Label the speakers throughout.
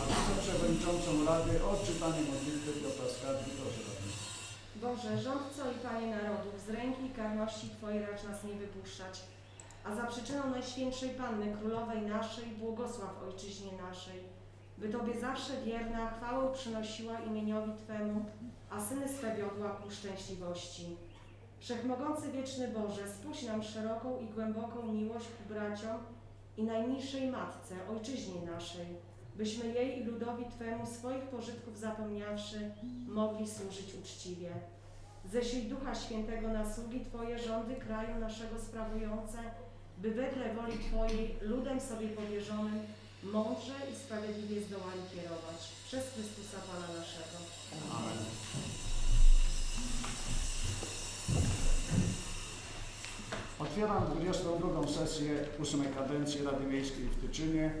Speaker 1: A wiceprzewodniczącą Rady o odczytanie modlitwy Piotra Skarbnika. Proszę radny.
Speaker 2: Boże, rządco i Panie narodów, z ręki karności Twojej racz nas nie wypuszczać. A za przyczyną Najświętszej Panny Królowej naszej, błogosław Ojczyźnie naszej, by Tobie zawsze wierna chwałę przynosiła imieniowi Twemu, a syny swe wiodła ku szczęśliwości. Wszechmogący wieczny Boże, spuść nam szeroką i głęboką miłość ku braciom i najmilszej Matce, Ojczyźnie naszej, byśmy jej i ludowi Twemu swoich pożytków zapomniawszy, mogli służyć uczciwie. Ześlij Ducha Świętego na sługi Twoje rządy kraju naszego sprawujące, by wedle woli Twojej ludem sobie powierzonym mądrze i sprawiedliwie zdołali kierować. Przez Chrystusa Pana naszego.
Speaker 1: Amen. Otwieram 22. sesję 8 kadencji Rady Miejskiej w Tyczynie.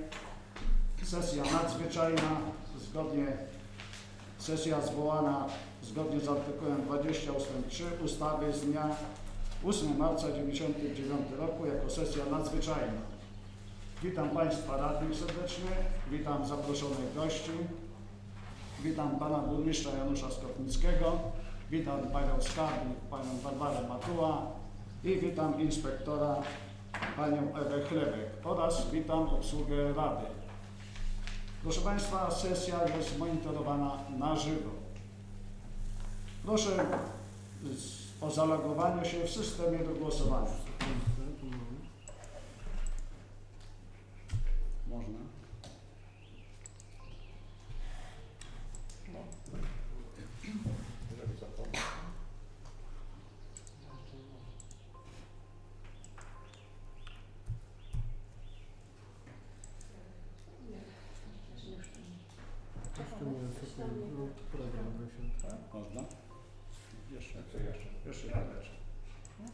Speaker 1: Sesja nadzwyczajna, zgodnie, sesja zwołana zgodnie z artykułem 20 ust. 3 ustawy z dnia 8 marca 1999 roku jako sesja nadzwyczajna. Witam Państwa radnych serdecznie, witam zaproszonych gości, witam Pana Burmistrza Janusza Skotnickiego, witam Panią Skarbnik, Panią Barbarę Matuła i witam Inspektora Panią Ewę Chlebek oraz witam obsługę Rady. Proszę Państwa, sesja jest monitorowana na żywo. Proszę o zalogowanie się w systemie do głosowania. Tak? Można?
Speaker 3: Jeszcze.
Speaker 1: Jeszcze. Jeszcze. Jeszcze. Jeszcze. No,